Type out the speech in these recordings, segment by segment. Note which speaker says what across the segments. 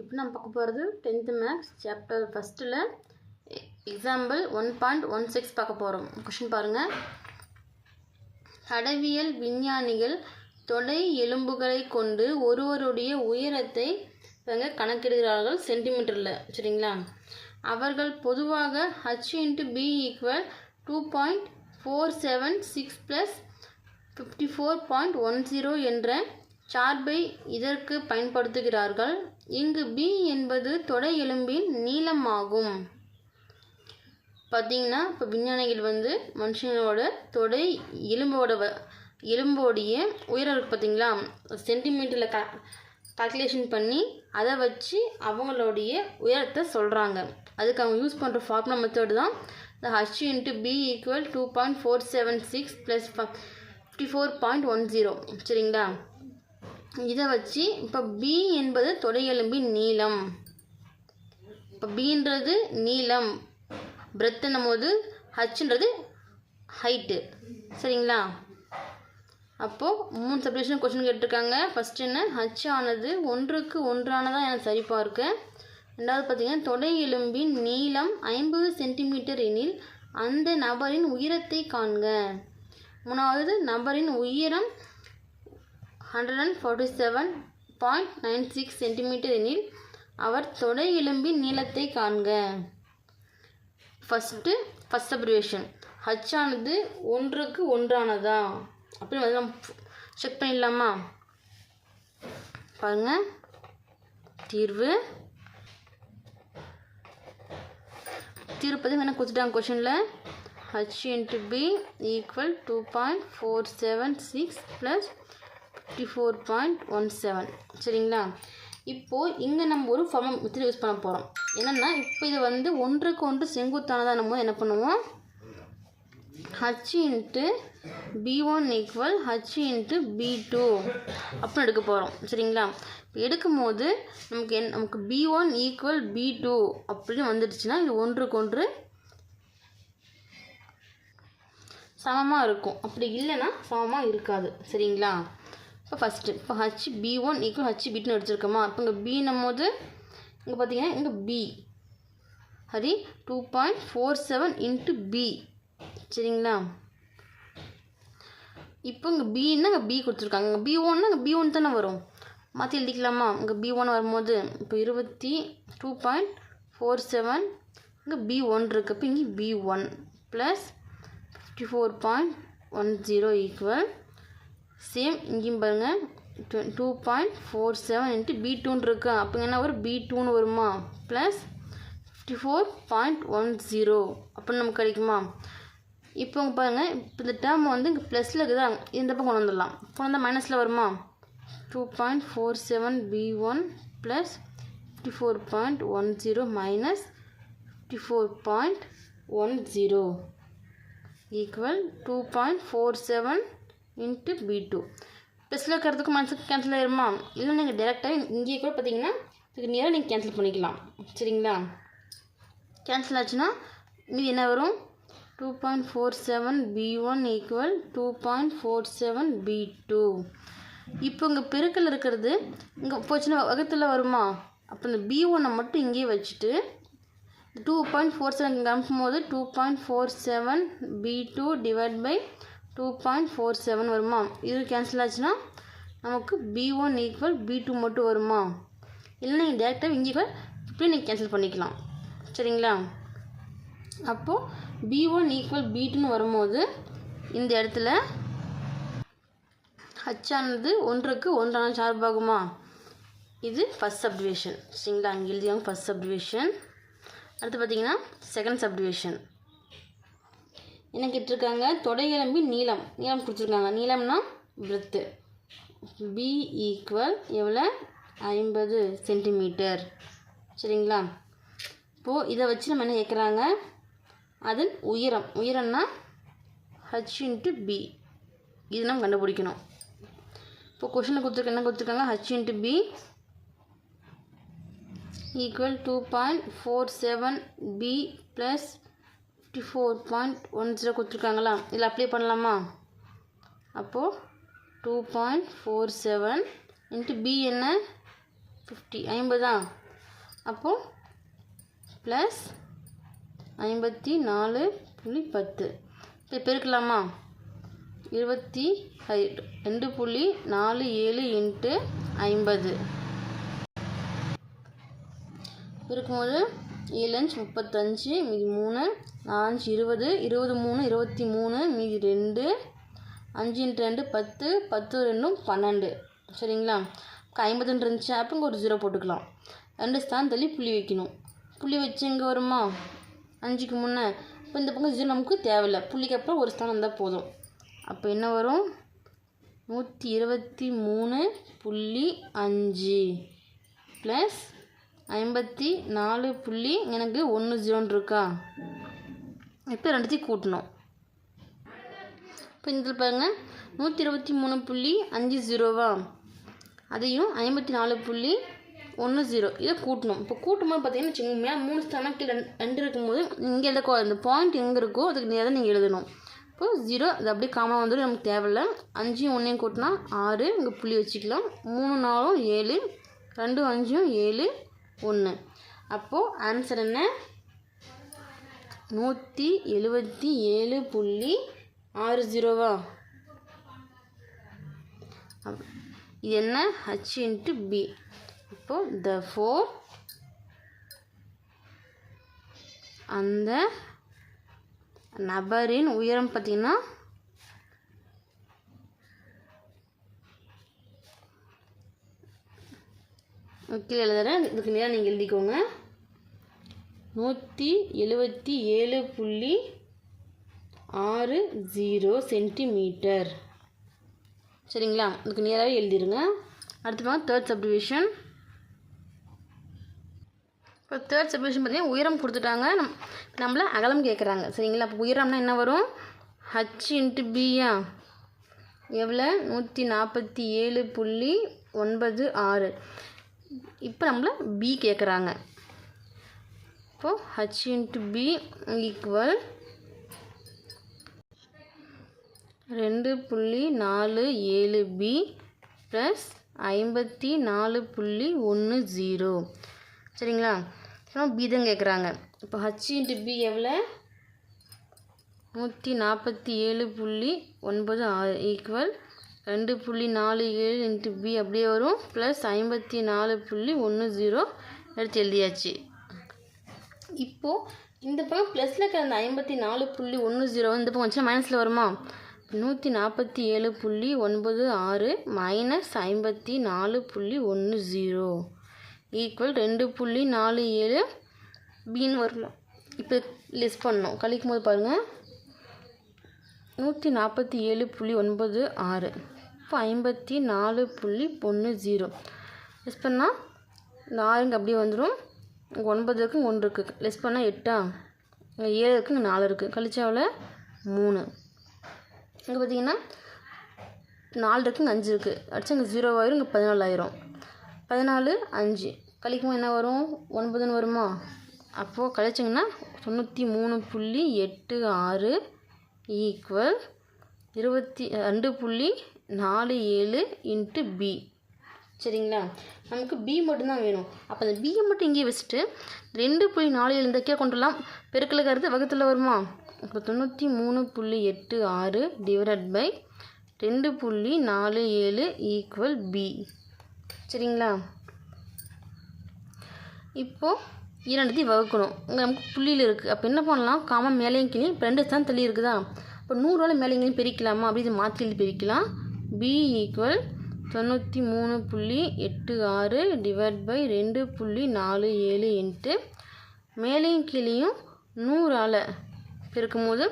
Speaker 1: இப்போ நம்ம பார்க்க போகிறது டென்த்து மேக்ஸ் சாப்டர் ஃபஸ்ட்டில் example one point one six பார்க்க போகிறோம் கொஷின் பாருங்கள் அடவியல் விஞ்ஞானிகள் தொடை எலும்புகளை கொண்டு ஒருவருடைய உயரத்தை இவங்க கணக்கிடுகிறார்கள் சென்டிமீட்டரில் சரிங்களா? அவர்கள் பொதுவாக h into p equal two point four seven six plus fifty four point one zero என்ற சார்பை இதற்கு பயன்படுத்துகிறார்கள். இங்கு பி என்பது தொடை எலும்பின் நீளமாகும். பார்த்தீங்கன்னா இப்போ விஞ்ஞானிகள் வந்து மனுஷனோட தொடை எலும்போட வ- எலும்போடைய உயரம் இருக்குது பார்த்தீங்களா சென்டிமீட்டரில் க கால்குலேஷன் பண்ணி அதை வச்சு அவங்களுடைய உயரத்தை சொல்கிறாங்க அதுக்கு அவங்க யூஸ் பண்ணுற ஃபார்முலா மெத்தட் தான் இந்த h into p equal two point four seven six plus fifty four point one zero சரிங்களா? இதை வச்சு இப்போ பி என்பது தொடை எலும்பின் நீளம். இப்போ பீன்றது நீளம். பிரெத்துன்னும் போது ஹச்ன்றது ஹைட்டு சரிங்களா? அப்போது மூணு சப்டிவிஷன் கொஸ்டின் கேட்டிருக்காங்க. ஃபஸ்ட் என்ன? ஹச் ஆனது ஒன்றுக்கு ஒன்றானதாக எனக்கு சரிபார்க்க. ரெண்டாவது பார்த்தீங்கன்னா தொடை எலும்பின் நீளம் ஐம்பது சென்டிமீட்டர் எனில் அந்த நபரின் உயரத்தை காண்க. மூணாவது நபரின் உயரம் hundred and forty seven point nine six centimetre எனில் அவர் தொடை எலும்பின் நீளத்தை காண்க. ஃபஸ்ட்டு ஃபஸ்ட் அப்ரிவேஷன் ஹச் ஆனது ஒன்றுக்கு ஒன்றானதா? அப்படின்னு வந்து நம்ம செக் பண்ணிடலாமா? பாருங்க. தீர்வு. தீர்வு பற்றி என்ன கொடுத்துட்டாங்க கொஷனில் h into p equal two point four seven six plus fifty four point one seven சரிங்களா? இப்போது இங்கே நம்ம ஒரு ஃபார்ம் மெத்தட் யூஸ் பண்ண போகிறோம் என்னென்னா இப்போ இது வந்து ஒன்றுக்கு ஒன்று செங்குத்தானதாக நம்ம என்ன பண்ணுவோம்? H into p one equal h into p two அப்படின்னு எடுக்க போகிறோம் சரிங்களா? இப்போ எடுக்கும்போது நமக்கு என் நமக்கு p one equal p two அப்படின்னு வந்துடுச்சுன்னா இது ஒன்றுக்கு ஒன்று சமமாக இருக்கும். அப்படி இல்லைன்னா சமமாக இருக்காது. சரிங்களா? இப்போ ஃபஸ்ட்டு இப்போ h p one equal h p டூன்னு எடுத்துருக்கோமா? இப்போ இங்கே பின்னும் போது இங்கே பார்த்தீங்கன்னா இங்கே B Hari two point four seven into p சரிங்களா? இப்போ இங்கே பின்னா இங்கே பி கொடுத்துருக்காங்க. இங்கே பி ஒன்னா இங்கே பி ஒன் தானே வரும்? மாற்றி எழுதிக்கலாமா? இங்கே பி ஒன் வரும்போது இப்போ இருபத்தி டூ பாயிண்ட் ஃபோர் செவன் இங்கே பி ஒன் இருக்குது இப்போ இங்கே p one plus fifty four point one zero equal same இங்கேயும் பாருங்கள் two point four seven into p டூன்னு இருக்கு. அப்போ என்ன வரும்? பி டூன்னு வருமா? Plus fifty four point one zero அப்படின்னு நமக்கு கிடைக்குமா? இப்போ பாருங்கள் இப்போ இந்த டேர்ம் வந்து இங்கே ப்ளஸில் இருக்குதா? இந்த பக்கம் கொண்டு வந்துடலாம். கொண்டு வந்தால் மைனஸில் வருமா? Two point four seven p one plus fifty four point one zero minus fifty four point one zero equal two point four seven into p two ப்ளஸில் இருக்கிறதுக்கு மனசுக்கு கேன்சல் ஆயிருமா? இல்லை நீங்கள் டேரெக்டாக இங்கேயே கூட பார்த்தீங்கன்னா இதுக்கு நேராக நீங்கள் கேன்சல் பண்ணிக்கலாம். சரிங்களா? கேன்சல் ஆச்சுன்னா மீது என்ன வரும்? Two point four seven p one equal two point four seven p two இப்போ இங்கே பெருக்கல் இருக்கிறது இங்கே போச்சுன்னா வகத்தில் வருமா? அப்போ இந்த பி ஒன்னை மட்டும் இங்கேயே வச்சுட்டு டூ பாயிண்ட் ஃபோர் செவன் இங்கே அனுப்பும்போது two point four seven p two divide by two point four seven வருமா? இது கேன்சல் ஆச்சுன்னா நமக்கு p one equal p two மட்டும் வருமா? இல்லை நீங்கள் டேரெக்டாக இங்கே கூட இப்படி நீங்கள் கேன்சல் பண்ணிக்கலாம். சரிங்களா? அப்போது பி ஒன் ஈக்குவல் பி டூன்னு வரும்போது இந்த இடத்துல ஹச்சானது ஒன்றுக்கு ஒன்றான சார்பாகுமா? இது ஃபஸ்ட் சப்டிவேஷன் சரிங்களா? அங்கே எழுதியாங்க ஃபஸ்ட் சப்டிவேஷன் அடுத்து பார்த்தீங்கன்னா செகண்ட் சப்டிவேஷன் என்ன கேட்டிருக்காங்க தொடை நீளம். நீளம் கொடுத்துருக்காங்க. நீளம்னா பிரெத்து பி ஈக்குவல் எவ்வளோ ஐம்பது சென்டிமீட்டர் சரிங்களா? இப்போது இதை வச்சு நம்ம என்ன கேட்குறாங்க அதன் உயரம். உயரம்னா ஹச் இன்ட்டு பி இது நம்ம கண்டுபிடிக்கணும். இப்போ கொஷனில் கொடுத்துருக்க என்ன கொடுத்துருக்காங்க? H into p equal two point four seven p plus fifty four point one zero கொடுத்துருக்காங்களா? இதில் அப்ளை பண்ணலாமா? அப்போது two point four seven into p என்ன? ஃபிஃப்டி ஐம்பதா? அப்போது ப்ளஸ் ஐம்பத்தி நாலு புள்ளி பத்து. இப்போ பெருக்கலாமா? இருபத்தி ஐ- ரெண்டு புள்ளி நாலு ஏழு இன்ட்டு ஐம்பது. இருக்கும்போது ஏழு அஞ்சு முப்பத்தஞ்சு மீதி மூணு நாலஞ்சு இருபது இருபது மூணு இருபத்தி மூணு மீதி ரெண்டு அஞ்சு இன்ட்டு ரெண்டு பத்து பத்து ரெண்டும் பன்னெண்டு. சரிங்களா? ஐம்பதுன்னு இருந்துச்சு அப்போ இங்கே ஒரு ஜீரோ போட்டுக்கலாம். ரெண்டு ஸ்தான் தள்ளி புள்ளி வைக்கணும். புள்ளி வச்சு இங்கே வருமா? அஞ்சுக்கு முன்னே. இப்போ இந்த பக்கம் ஜீரோ நமக்கு தேவையில்லை. புள்ளிக்கு அப்புறம் ஒரு ஸ்தானம் இருந்தால் போதும். அப்போ என்ன வரும்? நூற்றி இருபத்தி மூணு புள்ளி அஞ்சு ப்ளஸ் ஐம்பத்தி நாலு புள்ளி எனக்கு ஒன்று ஜீரோன்னு இருக்கா. இப்போ ரெண்டுத்தையும் கூட்டணும். இப்போ இதில் பாருங்கள் நூற்றி இருபத்தி மூணு புள்ளி அஞ்சு ஜீரோவா? அதையும் ஐம்பத்தி நாலு புள்ளி ஒன்று ஜீரோ. இதை கூட்டணும். இப்போ கூட்டும்போது பார்த்தீங்கன்னா வச்சுக்கோங்க மூணு ஸ்தானம் ரெண்டு ரெண்டு இருக்கும்போது இங்கே எந்த இந்த பாயிண்ட் எங்கே இருக்கோ அதுக்கு நேராக நீங்கள் எழுதணும். இப்போ ஜீரோ அது அப்படியே காமனாக வந்துடும் நமக்கு தேவையில்ல. அஞ்சையும் ஒன்றையும் கூட்டினா ஆறு இங்கே புள்ளி வச்சுக்கலாம். மூணு நாலும் ஏழு ரெண்டும் அஞ்சும் ஏழு ஒன்று. அப்போது ஆன்சர் என்ன? நூற்றி எழுபத்தி ஏழு புள்ளி ஆறு ஜீரோவா. இது என்ன? ஹச் இன்ட்டு பி இப்போ த ஃபோர் அந்த நபரின் உயரம் பார்த்தீங்கன்னா கீழே எழுதுறேன். இதுக்கு நேரம் நீங்கள் எழுதிக்கோங்க. நூற்றி எழுபத்தி ஏழு புள்ளி ஆறு ஜீரோ சென்டிமீட்டர். சரிங்களா? அதுக்கு நேராகவே எழுதிருங்க. அடுத்து பாருங்க தேர்ட் சப்டிவிஷன் இப்போ தேர்ட் சப்டிவிஷன் பார்த்தீங்கன்னா உயரம் கொடுத்துட்டாங்க. நம் நம்மள அகலம் கேட்குறாங்க சரிங்களா? அப்போ உயரம்னா என்ன வரும்? ஹச் இன்ட்டு பியா எவ்வளோ நூற்றி நாற்பத்தி ஏழு புள்ளி ஒன்பது ஆறு. இப்போ நம்மள பி கேட்குறாங்க இப்போது ஹச் இன்ட்டு பி ஈக்குவல் ரெண்டு புள்ளி நாலு ஏழு பி ப்ளஸ் ஐம்பத்தி நாலு புள்ளி ஒன்று ஜீரோ சரிங்களா? அப்புறம் பி தான் கேட்குறாங்க இப்போ ஹச் இன்ட்டு பி எவ்வளோ? நூற்றி நாற்பத்தி ஏழு புள்ளி ஒன்பது ஆறு ஈக்குவல் ரெண்டு புள்ளி நாலு ஏழு இன்ட்டு பி அப்படியே வரும். ப்ளஸ் ஐம்பத்தி நாலு புள்ளி ஒன்று ஜீரோ எடுத்து எழுதியாச்சு. இப்போது இந்த பக்கம் ப்ளஸில் இருக்கிற அந்த ஐம்பத்தி நாலு புள்ளி ஒன்று ஜீரோ இந்த பக்கம் வச்சா மைனஸில் வருமா? நூற்றி நாற்பத்தி ஏழு புள்ளி ஒன்பது ஆறு மைனஸ் ஐம்பத்தி நாலு புள்ளி ஒன்று ஜீரோ ஈக்குவல் ரெண்டு புள்ளி நாலு ஏழு பின்னு வரணும் இப்போ லிஸ்ட் பண்ணோம் கழிக்கும் போது பாருங்கள் நூற்றி நாற்பத்தி ஏழு புள்ளி ஒன்பது ஆறு. இப்போ ஐம்பத்தி நாலு புள்ளி ஒன்று ஜீரோ லெஸ் பண்ணால் இந்த ஆறுங்க அப்படியே வந்துடும் ஒன்பது இருக்குது ஒன்று இருக்குது லெஸ் பண்ணால் எட்டா? இங்கே ஏழு இருக்குது இங்கே நாலு இருக்குது கழிச்சாவில் மூணு. இங்கே பார்த்தீங்கன்னா நாலு இருக்குது இங்கே அஞ்சு இருக்குது அடிச்சா இங்கே ஜீரோ ஆயிரும் இங்கே பதினாலாயிரம். பதினாலு அஞ்சு. கழிக்கும் என்ன வரும்? ஒன்பதுன்னு வருமா? அப்போது கழிச்சிங்கன்னா தொண்ணூற்றி மூணு புள்ளி எட்டு ஆறு ஈக்குவல் இருபத்தி ரெண்டு புள்ளி நாலு ஏழு இன்ட்டு பி சரிங்களா? நமக்கு பி மட்டும்தான் வேணும். அப்போ அந்த பியை மட்டும் இங்கேயே வச்சுட்டு ரெண்டு புள்ளி நாலு ஏழு இந்த கீழே கொண்டுலாம் பெருக்கில் கருது வகுத்தில் வருமா? இப்போ தொண்ணூற்றி மூணு புள்ளி எட்டு ஆறு டிவைடட் பை ரெண்டு புள்ளி நாலு ஏழு ஈக்குவல் பி சரிங்களா? இப்போது இரண்டுத்தையும் வகுக்கணும். இங்கே நமக்கு புள்ளியில் இருக்குது அப்போ என்ன பண்ணலாம்? காமன் மேலேயும் கிளியும் இப்போ ரெண்டு தான் தள்ளி இருக்குதா இப்போ நூறுரூவா மேலேயும் கீழே பிரிக்கலாமா? அப்படி இதை மாற்றி எழுதி பிரிக்கலாம். பி ஈக்குவல் தொண்ணூற்றி மூணு புள்ளி எட்டு ஆறு டிவைட் பை ரெண்டு புள்ளி நாலு ஏழு இன்ட்டு மேலேயும் கீழேயும் நூறால் பெருக்கும்போது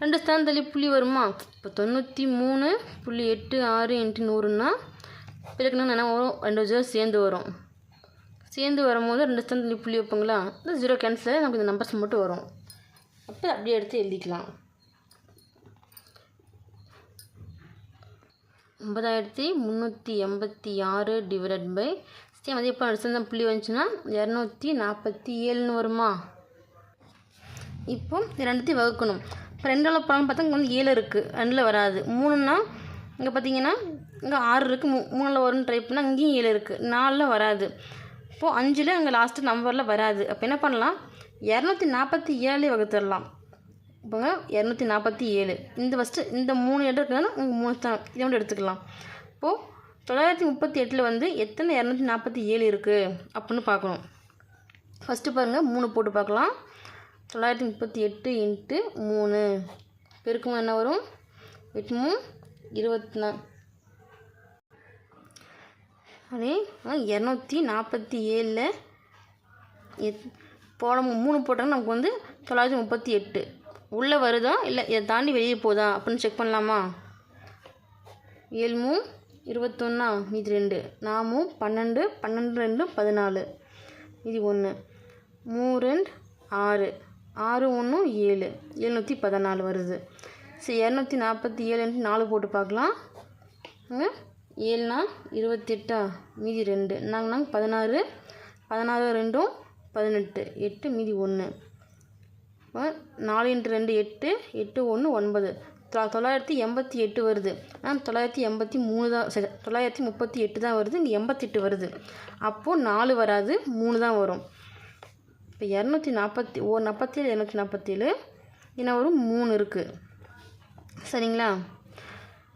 Speaker 1: ரெண்டு ஸ்தானம் தள்ளி புள்ளி வருமா? இப்போ தொண்ணூற்றி மூணு புள்ளி எட்டு ஆறு இன்ட்டு நூறுன்னா பெருக்கணும்னு என்ன வரும் ரெண்டு ஜீரோ சேர்ந்து வரும். சேர்ந்து வரும்போது ரெண்டு ஸ்தானம் தள்ளி புள்ளி வைப்போங்களா? இந்த ஜீரோ கேன்சல் நமக்கு இந்த நம்பர்ஸ் மட்டும் வரும். அப்போ அப்படியே எடுத்து எழுதிக்கலாம். ஒன்பதாயிரத்தி முந்நூற்றி எண்பத்தி ஆறு டிவைடட் பை சேம் அதே இப்போ அடுத்த புள்ளி வந்துச்சுன்னா இரநூத்தி நாற்பத்தி ஏழுன்னு வருமா? இப்போ ரெண்டுத்தையும் வகுக்கணும். இப்போ ரெண்டால் பழம் பார்த்தா இங்கே வந்து ஏழு இருக்குது ரெண்டில் வராது. மூணுன்னா இங்கே பார்த்தீங்கன்னா இங்கே ஆறு இருக்குது மூ மூணில் வரும்னு ட்ரை பண்ணால் இங்கேயும் ஏழு இருக்குது நாலில் வராது. இப்போது அஞ்சில் அங்கே லாஸ்ட்டு நம்பரில் வராது. அப்போ என்ன பண்ணலாம்? இரநூத்தி நாற்பத்தி ஏழு வகுத்துடலாம். இப்போங்க இரநூத்தி நாற்பத்தி ஏழு. இந்த ஃபஸ்ட்டு இந்த மூணு இடம் இருக்குதுன்னா உங்கள் மூணு தான் இதை மட்டும் எடுத்துக்கலாம். இப்போது தொள்ளாயிரத்தி முப்பத்தி எட்டில் வந்து எத்தனை இரநூத்தி நாற்பத்தி ஏழு இருக்குது அப்படின்னு பார்க்கணும். ஃபஸ்ட்டு பாருங்கள் மூணு போட்டு பார்க்கலாம். தொள்ளாயிரத்தி முப்பத்தி எட்டு இன்ட்டு மூணு. பெருக்குமா என்ன வரும்? எட்டு மூணு இருபத்தி நா அதே இரநூத்தி நாற்பத்தி ஏழில் எத் போட மூணு போட்டாங்கன்னா நமக்கு வந்து தொள்ளாயிரத்தி முப்பத்தி எட்டு. உள்ளே வருதா? இல்லை இதை தாண்டி வெளியே போதா? அப்படின்னு செக் பண்ணலாமா? ஏழ்மும் இருபத்தொன்னா மீதி ரெண்டு. நாமும் பன்னெண்டு பன்னெண்டு ரெண்டு பதினாலு. இது ஒன்று மூ ரெண்டு ஆறு. ஆறு ஒன்று ஏழு. எழுநூற்றி பதினாலு வருது. சரி இரநூத்தி நாற்பத்தி ஏழுன்ட்டு நாலு போட்டு பார்க்கலாம். ஏழுனா இருபத்தெட்டா? மீதி ரெண்டு. நாங்கள் நாங்கள் பதினாறு. பதினாறு ரெண்டும் பதினெட்டு. எட்டு மீதி ஒன்று நாலு இன்ட்டு ரெண்டு எட்டு எட்டு ஒன்று ஒன்பது. தொள்ளாயிரத்தி எண்பத்தி எட்டு வருது. ஆனால் தொள்ளாயிரத்தி எண்பத்தி மூணு தான் சரி தொள்ளாயிரத்தி முப்பத்தி எட்டு தான் வருது. இங்கே எண்பத்தெட்டு வருது. அப்போது நாலு வராது மூணு தான் வரும். இப்போ இரநூத்தி நாற்பத்தி ஓ நாற்பத்தேழு இரநூத்தி நாற்பத்தேழு என்ன வரும் மூணு இருக்குது சரிங்களா?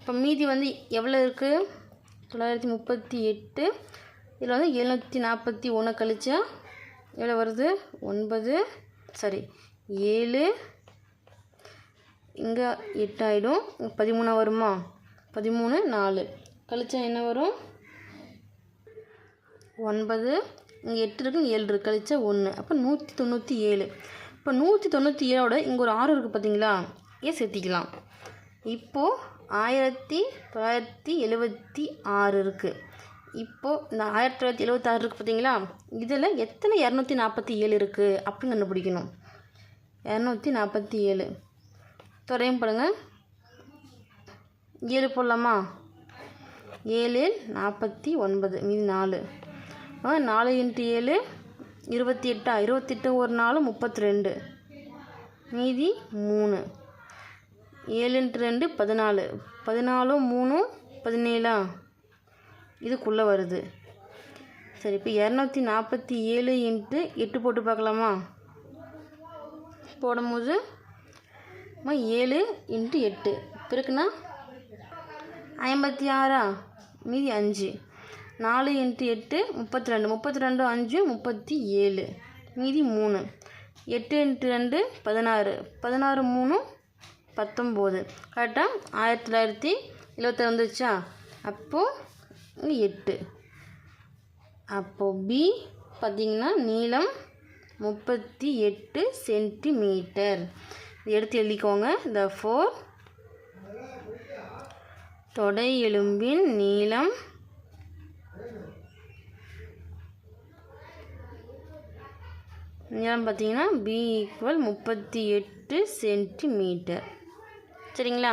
Speaker 1: இப்போ மீதி வந்து எவ்வளோ இருக்குது தொள்ளாயிரத்தி முப்பத்தி எட்டு. இதில் வந்து எழுநூற்றி நாற்பத்தி ஒன்று கழிச்சா எவ்வளோ வருது? ஒன்பது. சரி. ஏழு. இங்கே எட்டு ஆகிடும் பதிமூணா வருமா? பதிமூணு நாலு. கழிச்சா என்ன வரும்? ஒன்பது. இங்கே எட்டு இருக்கு ஏழு இருக்குது கழிச்சா ஒன்று அப்போ நூற்றி தொண்ணூற்றி ஏழு இப்போ நூற்றி தொண்ணூற்றி ஏழோட இங்கே ஒரு ஆறு இருக்குது பார்த்தீங்களா ஏன் சேர்த்திக்கலாம். இப்போது ஆயிரத்தி தொள்ளாயிரத்தி எழுபத்தி ஆறு இருக்குது இப்போது இந்த ஆயிரத்தி தொள்ளாயிரத்தி எழுபத்தாறு இருக்குது பார்த்தீங்களா இதில் எத்தனை இரநூத்தி நாற்பத்தி ஏழு இருக்குது அப்படின்னு கண்டுபிடிக்கணும். இரநூத்தி நாற்பத்தி ஏழு. துறையும் பாருங்க. ஏழு போடலாமா? ஏழு நாற்பத்தி ஒன்பது மீதி நாலு. ஆ, நாலு இன்ட்டு ஏழு இருபத்தி எட்டா? இருபத்தெட்டு ஒரு நாலு முப்பத்தி ரெண்டு. மீதி மூணு. ஏழு இன்ட்டு ரெண்டு பதினாலு. பதினாலும் மூணும் பதினேழா? இதுக்குள்ளே வருது. சரி இப்போ இரநூத்தி நாற்பத்தி ஏழு இன்ட்டு எட்டு போட்டு பார்க்கலாமா? போடும்போது ஏழு இன்ட்டு எட்டு. பிறகுனா ஐம்பத்தி ஆறா மீதி அஞ்சு. நாலு இன்ட்டு எட்டு முப்பத்தி ரெண்டு முப்பத்தி ரெண்டு அஞ்சு முப்பத்தி ஏழு மீதி மூணு. எட்டு இன்ட்டு ரெண்டு பதினாறு. பதினாறு மூணு பத்தொம்போது. கரெக்டாக ஆயிரத்தி தொள்ளாயிரத்தி எழுபத்தாறு வந்துச்சா அப்போது எட்டு. அப்போது பி பார்த்திங்கன்னா நீளம் முப்பத்தி எட்டு சென்டிமீட்டர். எடுத்து எழுதிக்கோங்க. த ஃபோர் தொடை எலும்பின் நீளம் நீளம் பார்த்தீங்கன்னா பி ஈக்குவல் முப்பத்தி எட்டு சென்டிமீட்டர். சரிங்களா?